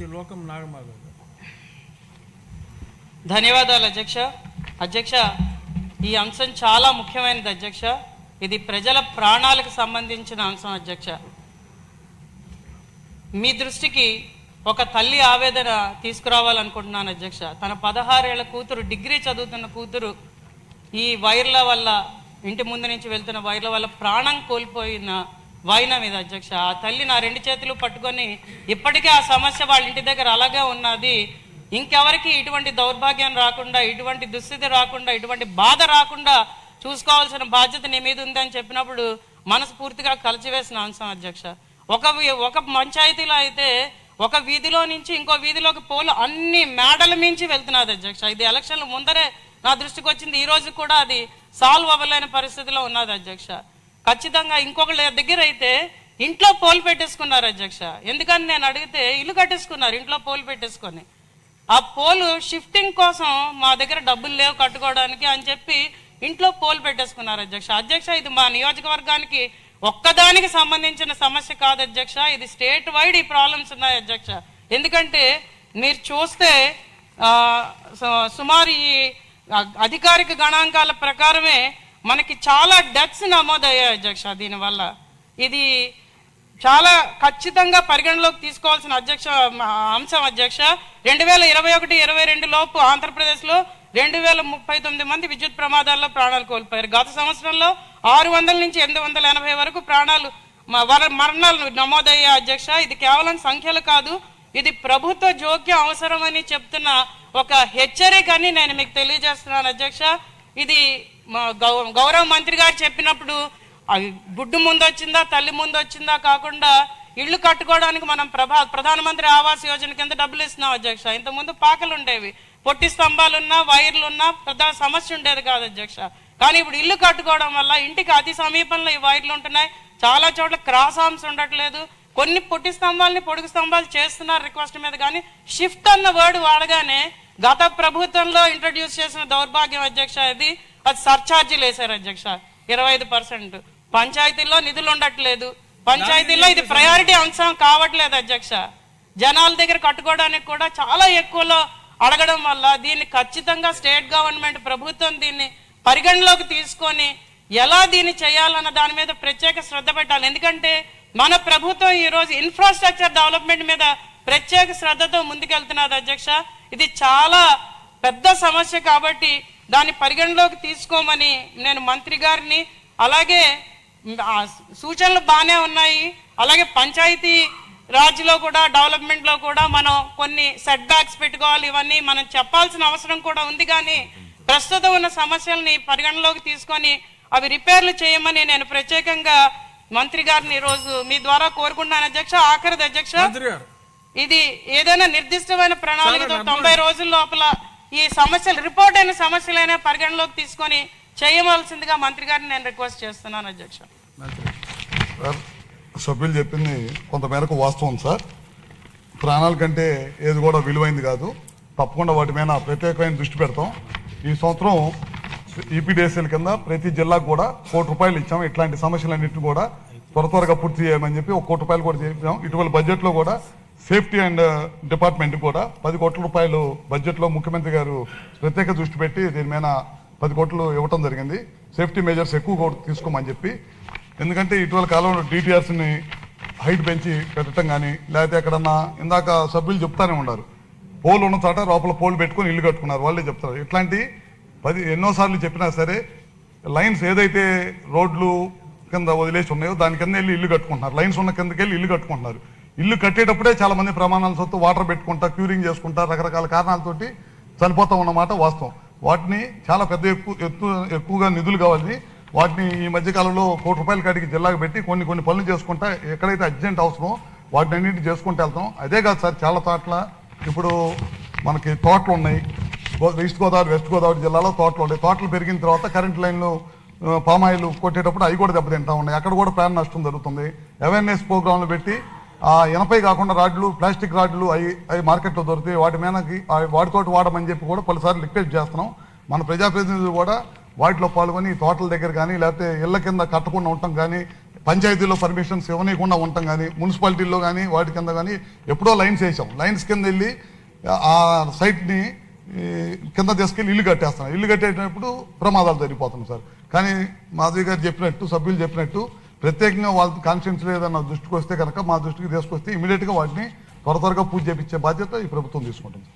లోకం నాగమాధవ్ ధన్యవాదాలు అధ్యక్ష. అధ్యక్ష ఈ అంశం చాలా ముఖ్యమైనది అధ్యక్ష. ఇది ప్రజల ప్రాణాలకు సంబంధించిన అంశం అధ్యక్ష. మీ దృష్టికి ఒక తల్లి ఆవేదన తీసుకురావాలనుకుంటున్నాను అధ్యక్ష. తన పదహారేళ్ళ కూతురు డిగ్రీ చదువుతున్న కూతురు ఈ వైర్ల వల్ల ఇంటి ముందు నుంచి వెళ్తున్న వైర్ల వల్ల ప్రాణం కోల్పోయిన వైనం మీద అధ్యక్ష ఆ తల్లి నా రెండు చేతులు పట్టుకొని ఇప్పటికే ఆ సమస్య వాళ్ళ ఇంటి దగ్గర అలాగే ఉన్నది. ఇంకెవరికి ఇటువంటి దౌర్భాగ్యం రాకుండా ఇటువంటి దుస్థితి రాకుండా ఇటువంటి బాధ రాకుండా చూసుకోవాల్సిన బాధ్యత నీ మీద ఉందని చెప్పినప్పుడు మనస్ఫూర్తిగా కలిచివేసిన అంశం అధ్యక్ష. ఒక ఒక పంచాయతీలో అయితే ఒక వీధిలో నుంచి ఇంకో వీధిలోకి పోలు అన్ని మేడల మించి వెళ్తున్నది అధ్యక్ష. ఇది ఎలక్షన్ల ముందరే నా దృష్టికి వచ్చింది. ఈ రోజు కూడా అది సాల్వ్ అవ్వలేని పరిస్థితిలో ఉన్నది అధ్యక్ష. ఖచ్చితంగా ఇంకొకళ్ళ దగ్గర అయితే ఇంట్లో పోల్ పెట్టేసుకున్నారు అధ్యక్ష. ఎందుకని నేను అడిగితే ఇల్లు కట్టేసుకున్నారు ఇంట్లో పోల్ పెట్టేసుకొని. ఆ పోలు షిఫ్టింగ్ కోసం మా దగ్గర డబ్బులు లేవు కట్టుకోవడానికి అని చెప్పి ఇంట్లో పోల్ పెట్టేసుకున్నారు అధ్యక్ష. అధ్యక్ష ఇది మా నియోజకవర్గానికి ఒక్కదానికి సంబంధించిన సమస్య కాదు అధ్యక్ష. ఇది స్టేట్ వైడ్ ఈ ప్రాబ్లమ్స్ ఉన్నాయి అధ్యక్ష. ఎందుకంటే మీరు చూస్తే సుమారు ఈ అధికారిక గణాంకాల ప్రకారమే మనకి చాలా డెత్స్ నమోదయ్యాయి అధ్యక్ష దీనివల్ల. ఇది చాలా ఖచ్చితంగా పరిగణలోకి తీసుకోవాల్సిన అధ్యక్ష అంశం అధ్యక్ష. రెండు వేల ఇరవై ఒకటి ఇరవై రెండు లోపు ఆంధ్రప్రదేశ్లో రెండు వేల ముప్పై తొమ్మిది మంది విద్యుత్ ప్రమాదాల్లో ప్రాణాలు కోల్పోయారు. గత సంవత్సరంలో ఆరు వందల నుంచి ఎనిమిది వందల ఎనభై వరకు ప్రాణాలు మ- వర- మరణాలు నమోదయ్యే అధ్యక్ష. ఇది కేవలం సంఖ్యలు కాదు ఇది ప్రభుత్వ జోక్యం అవసరమని చెప్తున్న ఒక హెచ్చరిక అని నేను మీకు తెలియజేస్తున్నాను అధ్యక్ష. ఇది గౌ- గౌరవ మంత్రి గారు చెప్పినప్పుడు అవి గుడ్డు ముందు వచ్చిందా తల్లి ముందు వచ్చిందా కాకుండా ఇళ్ళు కట్టుకోవడానికి మనం ప్రభా ప్రధానమంత్రి ఆవాస్ యోజన కింద డబ్బులు ఇస్తున్నాం అధ్యక్ష. ఇంతకుముందు పాకలు ఉండేవి. పొట్టి స్తంభాలున్నా వైర్లున్నా పెద్ద సమస్య ఉండేది కాదు అధ్యక్ష. కానీ ఇప్పుడు ఇల్లు కట్టుకోవడం వల్ల ఇంటికి అతి సమీపంలో ఈ వైర్లు ఉంటున్నాయి. చాలా చోట్ల క్రాస్ ఆర్మ్స్ ఉండట్లేదు. కొన్ని పొట్టి స్తంభాలని పొడుగు స్తంభాలు చేస్తున్నారు రిక్వెస్ట్ మీద కానీ షిఫ్ట్ అన్న వర్డ్ వాడగానే గత ప్రభుత్వంలో ఇంట్రడ్యూస్ చేసిన దౌర్భాగ్యం అధ్యక్ష ఇది. అది సర్ఛార్జీలు వేశారు అధ్యక్ష. ఇరవై ఐదు పర్సెంట్. పంచాయతీల్లో నిధులు ఉండట్లేదు. పంచాయతీల్లో ఇది ప్రయారిటీ అంశం కావట్లేదు అధ్యక్ష. జనాల దగ్గర కట్టుకోవడానికి కూడా చాలా ఎక్కువలో అడగడం వల్ల దీన్ని ఖచ్చితంగా స్టేట్ గవర్నమెంట్ ప్రభుత్వం దీన్ని పరిగణలోకి తీసుకొని ఎలా దీన్ని చేయాలన్న దాని మీద ప్రత్యేక శ్రద్ధ పెట్టాలి. ఎందుకంటే మన ప్రభుత్వం ఈరోజు ఇన్ఫ్రాస్ట్రక్చర్ డెవలప్మెంట్ మీద ప్రత్యేక శ్రద్ధతో ముందుకెళ్తున్నది అధ్యక్ష. ఇది చాలా పెద్ద సమస్య కాబట్టి దాన్ని పరిగణలోకి తీసుకోమని నేను మంత్రి గారిని అలాగే సూచనలు బాగానే ఉన్నాయి. అలాగే పంచాయతీ రాజ్లో కూడా డెవలప్మెంట్లో కూడా మనం కొన్ని సెట్ బ్యాక్స్ పెట్టుకోవాలి. ఇవన్నీ మనం చెప్పాల్సిన అవసరం కూడా ఉంది కానీ ప్రస్తుతం ఉన్న సమస్యల్ని పరిగణలోకి తీసుకొని అవి రిపేర్లు చేయమని నేను ప్రత్యేకంగా మంత్రి గారిని ఈరోజు మీ ద్వారా కోరుకుంటున్నాను అధ్యక్ష ఆఖరిది అధ్యక్ష. ఇది ఏదైనా నిర్దిష్టమైన ప్రణాళికతో తొంభై రోజుల లోపల ఈ సమస్యలు రిపోర్ట్ అయిన సమస్యలైనా పరిగణలోకి తీసుకొని చేయవలసిందిగా మంత్రి గారిని నేను రిక్వెస్ట్ చేస్తున్నాను అధ్యక్ష. సభ్యులు చెప్పింది కొంతమేరకు వాస్తవం సార్. ప్రాణాల కంటే ఏది కూడా విలువైంది కాదు. తప్పకుండా వాటి మీద ప్రత్యేకమైన దృష్టి పెడతాం. ఈ సంవత్సరం ఈపీడీఎస్ఎల్ కింద ప్రతి జిల్లాకు కూడా కోటి రూపాయలు ఇచ్చాం. ఇట్లాంటి సమస్యలన్నింటినీ కూడా త్వర త్వరగా పూర్తి చేయమని చెప్పి ఒక కోటి రూపాయలు కూడా చేయించాం. ఇటీవల బడ్జెట్లో కూడా సేఫ్టీ అండ్ డిపార్ట్మెంట్ కూడా పది కోట్ల రూపాయలు బడ్జెట్లో ముఖ్యమంత్రి గారు ప్రత్యేక దృష్టి పెట్టి దీని మీద పది కోట్లు ఇవ్వటం జరిగింది. సేఫ్టీ మెజర్స్ ఎక్కువ కూడా తీసుకోమని చెప్పి. ఎందుకంటే ఇటీవల కాలంలో డీటీఆర్స్ని హైట్ పెంచి పెట్టడం కానీ లేకపోతే ఎక్కడన్నా ఇందాక సభ్యులు చెప్తానే ఉన్నారు. పోల్ ఉన్న చోట లోపల పోల్ పెట్టుకొని ఇల్లు కట్టుకున్నారు. వాళ్ళే చెప్తారు. ఇట్లాంటి పది ఎన్నోసార్లు చెప్పినా సరే లైన్స్ ఏదైతే రోడ్లు కింద వదిలేసి ఉన్నాయో దాని కింద వెళ్ళి ఇల్లు కట్టుకుంటున్నారు. లైన్స్ ఉన్న కిందకి వెళ్ళి ఇల్లు కట్టుకుంటున్నారు. ఇల్లు కట్టేటప్పుడే చాలా మంది ప్రమాణాల సొత్తు వాటర్ పెట్టుకుంటా క్యూరింగ్ చేసుకుంటా రకరకాల కారణాలతోటి చనిపోతాం అన్నమాట వాస్తవం. వాటిని చాలా పెద్ద ఎక్కువ ఎత్తు ఎక్కువగా నిధులు కావాలి. వాటిని ఈ మధ్యకాలంలో కోటి రూపాయల కాడికి జిల్లాకు పెట్టి కొన్ని కొన్ని పనులు చేసుకుంటా ఎక్కడైతే అర్జెంట్ అవసరమో వాటిని అన్నింటి చేసుకుంటూ వెళ్తాం. అదే కాదు సార్ చాలా తోటల ఇప్పుడు మనకి తోటలు ఉన్నాయి. ఈస్ట్ గోదావరి వెస్ట్ గోదావరి జిల్లాలో తోటలు ఉండే తోటలు పెరిగిన తర్వాత కరెంట్ లైన్లు ఆ, పామాయిల్ కొట్టేటప్పుడు అవి కూడా దెబ్బతింటా ఉన్నాయి. అక్కడ కూడా ప్రాణ నష్టం జరుగుతుంది. అవేర్నెస్ ప్రోగ్రాంలు పెట్టి ఆ ఎనపై కాకుండా రాడ్లు ప్లాస్టిక్ రాడ్లు అవి అవి మార్కెట్లో దొరుకుతాయి. వాటి మీదకి ఆ వాటితోటి వాడమని చెప్పి కూడా పలుసార్లు రిక్వెస్ట్ చేస్తున్నాం. మన ప్రజాప్రతినిధులు కూడా వాటిలో పాల్గొని తోటల దగ్గర కానీ లేకపోతే ఇళ్ళ కింద కట్టకుండా ఉండటం కానీ పంచాయతీలో పర్మిషన్స్ ఇవ్వనీయకుండా ఉంటాం కానీ మున్సిపాలిటీల్లో కానీ వాటి కింద కానీ ఎప్పుడో లైన్స్ వేసాం. లైన్స్ కింద వెళ్ళి ఆ సైట్ని కింద తీసుకెళ్ళి ఇల్లు కట్టేస్తాం ఇల్లు కట్టేటప్పుడు ప్రమాదాలు జరిగిపోతున్నాయి సార్. కానీ మాధవి గారు చెప్పినట్టు సభ్యులు చెప్పినట్టు ప్రత్యేకంగా వాళ్ళ కాన్షియన్స్ లేదన్న దృష్టికి వస్తే కనుక మా దృష్టికి తీసుకొస్తే ఇమీడియట్గా వాటిని త్వర త్వరగా పూజ చేపించే బాధ్యత ఈ ప్రభుత్వం తీసుకుంటుంది.